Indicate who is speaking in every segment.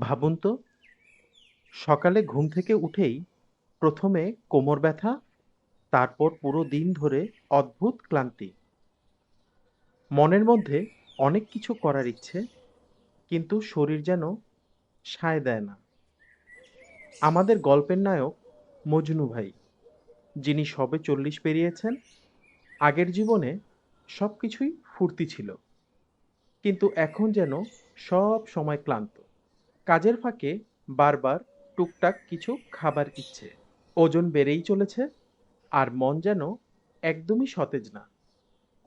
Speaker 1: ভাবুন তো, সকালে ঘুম থেকে উঠেই প্রথমে কোমর ব্যথা, তারপর পুরো দিন ধরে অদ্ভুত ক্লান্তি। মনের মধ্যে অনেক কিছু করার ইচ্ছে, কিন্তু শরীর যেন সায় দেয় না। আমাদের গল্পের নায়ক মজনু ভাই, যিনি সবে চল্লিশ পেরিয়েছেন, আগের জীবনে সব কিছুই ফুর্তি ছিল, কিন্তু এখন যেন সব সময় ক্লান্ত। কাজের ফাঁকে বারবার টুকটাক কিছু খাবার ইচ্ছে ওজন বেড়েই চলেছে আর মন যেন একদমই সতেজ না।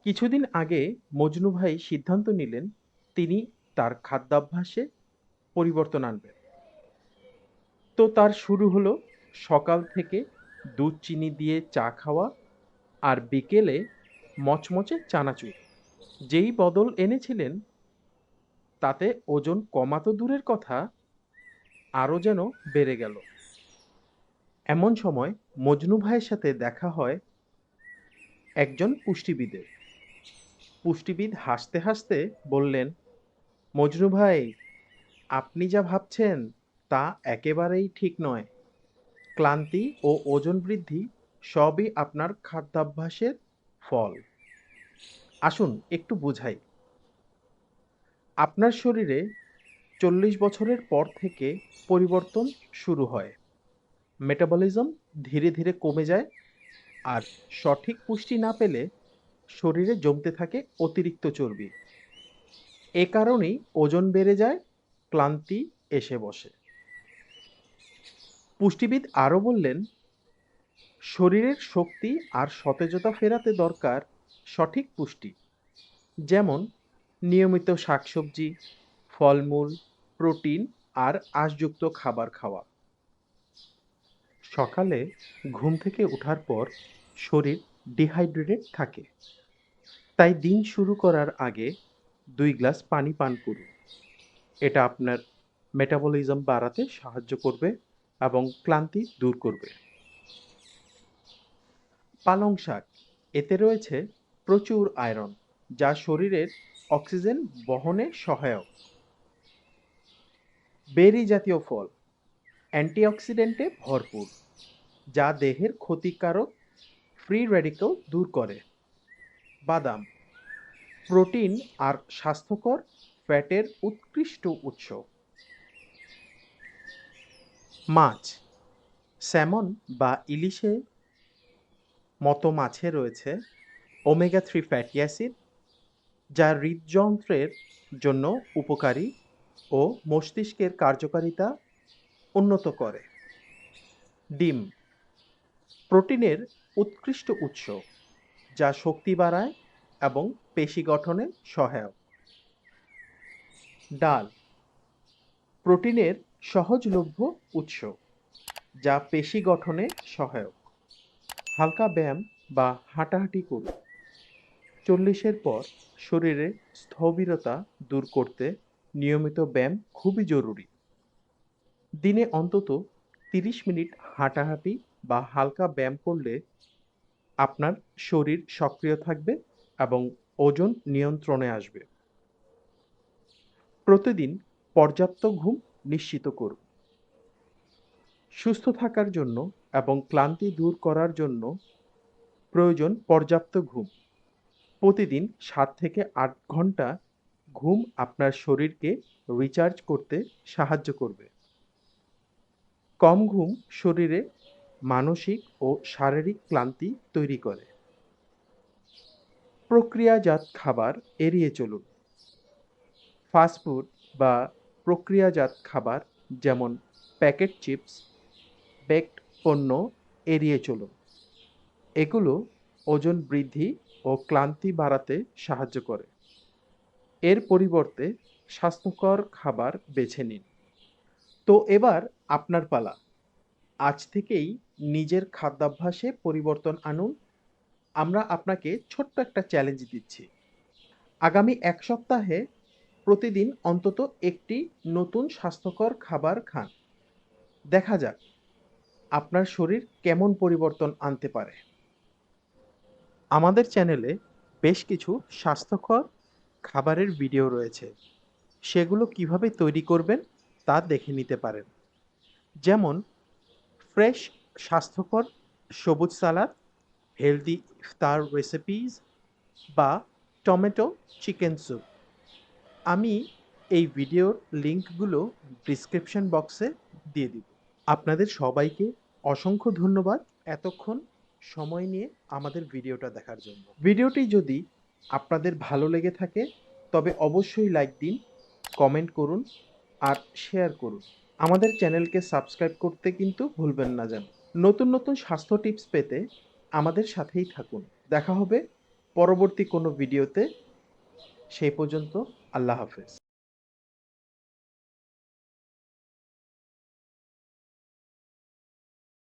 Speaker 1: কিছুদিন আগে মজনু ভাই সিদ্ধান্ত নিলেন তিনি তার খাদ্যাভ্যাসে পরিবর্তন আনবেন। তো তার শুরু হলো সকাল থেকে দুধ চিনি দিয়ে চা খাওয়া আর বিকেলে মচমচে চানাচুর। যেই বদল এনেছিলেন তাতে ওজন কমা তো দূরের কথা, আরও যেন বেড়ে গেল। এমন সময় মজনু ভাইয়ের সাথে দেখা হয় একজন পুষ্টিবিদের। পুষ্টিবিদ হাসতে হাসতে বললেন, মজনু ভাই, আপনি যা ভাবছেন তা একেবারেই ঠিক নয়। ক্লান্তি ও ওজন বৃদ্ধি সবই আপনার খাদ্যাভ্যাসের ফল। আসুন, একটু বুঝাই। আপনার শরীরে চল্লিশ বছরের পর থেকে পরিবর্তন শুরু হয়। মেটাবলিজম ধীরে ধীরে কমে যায় আর সঠিক পুষ্টি না পেলে শরীরে জমতে থাকে অতিরিক্ত চর্বি। এ কারণেই ওজন বেড়ে যায়, ক্লান্তি এসে বসে। পুষ্টিবিদ আরও বললেন, শরীরের শক্তি আর সতেজতা ফেরাতে দরকার সঠিক পুষ্টি। যেমন নিয়মিত শাকসবজি, ফলমূল, প্রোটিন আর আঁশযুক্ত খাবার খাওয়া। সকালে ঘুম থেকে ওঠার পর শরীর ডিহাইড্রেটেড থাকে। তাই দিন শুরু করার আগে দুই গ্লাস পানি পান করুন। এটা আপনার মেটাবলিজম বাড়াতে সাহায্য করবে এবং ক্লান্তি দূর করবে। পালং শাক, এতে রয়েছে প্রচুর আয়রন যা শরীরের অক্সিজেন বহনে সহায়ক। বেরি জাতীয় ফল, অ্যান্টিঅক্সিডেন্টে ভরপুর, যা দেহের ক্ষতিকারক ফ্রি রেডিক্যাল দূর করে। বাদাম, প্রোটিন আর স্বাস্থ্যকর ফ্যাটের উৎকৃষ্ট উৎস। মাছ, স্যামন বা ইলিশে মতো মাছে রয়েছে ওমেগা থ্রি ফ্যাটি অ্যাসিড যা হৃদযন্ত্রের জন্য উপকারী ও মস্তিষ্কের কার্যকারিতা উন্নত করে। ডিম, প্রোটিনের উৎকৃষ্ট উৎস, যা শক্তি বাড়ায় এবং পেশি গঠনে সহায়ক। ডাল, প্রোটিনের সহজলভ্য উৎস, যা পেশি গঠনে সহায়ক। হালকা ব্যায়াম বা হাঁটাহাঁটি করুন। চল্লিশের পর শরীরে স্থবিরতা দূর করতে নিয়মিত ব্যায়াম খুবই জরুরি। দিনে অন্তত তিরিশ মিনিট হাঁটাহাঁটি বা হালকা ব্যায়াম করলে আপনার শরীর সক্রিয় থাকবে এবং ওজন নিয়ন্ত্রণে আসবে। প্রতিদিন পর্যাপ্ত ঘুম নিশ্চিত করুন। সুস্থ থাকার জন্য এবং ক্লান্তি দূর করার জন্য প্রয়োজন পর্যাপ্ত ঘুম। প্রতিদিন সাত থেকে আট ঘণ্টা ঘুম আপনার শরীরকে রিচার্জ করতে সাহায্য করবে। কম ঘুম শরীরে মানসিক ও শারীরিক ক্লান্তি তৈরি করে। প্রক্রিয়াজাত খাবার এড়িয়ে চলুন। ফাস্টফুড বা প্রক্রিয়াজাত খাবার যেমন প্যাকেট চিপস বেকড পণ্য এড়িয়ে চলুন। এগুলো ওজন বৃদ্ধি ও ক্লান্তি বাড়াতে সাহায্য করে। এর পরিবর্তে স্বাস্থ্যকর খাবার বেছে নিন। তো এবার আপনার পালা। আজ থেকেই নিজের খাদ্যাভ্যাসে পরিবর্তন আনুন। আমরা আপনাকে ছোট্ট একটা চ্যালেঞ্জ দিচ্ছি। আগামী এক সপ্তাহে প্রতিদিন অন্তত একটি নতুন স্বাস্থ্যকর খাবার খান। দেখা যাক আপনার শরীর কেমন পরিবর্তন আনতে পারে। আমাদের চ্যানেলে বেশ কিছু স্বাস্থ্যকর খাবারের ভিডিও রয়েছে। সেগুলো কীভাবে তৈরি করবেন তা দেখে নিতে পারেন। যেমন ফ্রেশ স্বাস্থ্যকর সবুজ সালাদ হেলদি ইফতার রেসিপিস বা টমেটো চিকেন স্যুপ আমি এই ভিডিওর লিঙ্কগুলো ডিসক্রিপশন বক্সে দিয়ে দিব। আপনাদের সবাইকে অসংখ্য ধন্যবাদ এতক্ষণ সময় নিয়ে আমাদের ভিডিওটা দেখার জন্য। ভিডিওটি যদি আপনাদের ভালো লেগে থাকে, তবে অবশ্যই লাইক দিন, কমেন্ট করুন, আর শেয়ার করুন। আমাদের চ্যানেলকে সাবস্ক্রাইব করতে কিন্তু ভুলবেন না যেন। নতুন নতুন স্বাস্থ্য টিপস পেতে আমাদের সাথেই থাকুন। দেখা হবে পরবর্তী কোনো ভিডিওতে। সেই পর্যন্ত আল্লাহ হাফেজ।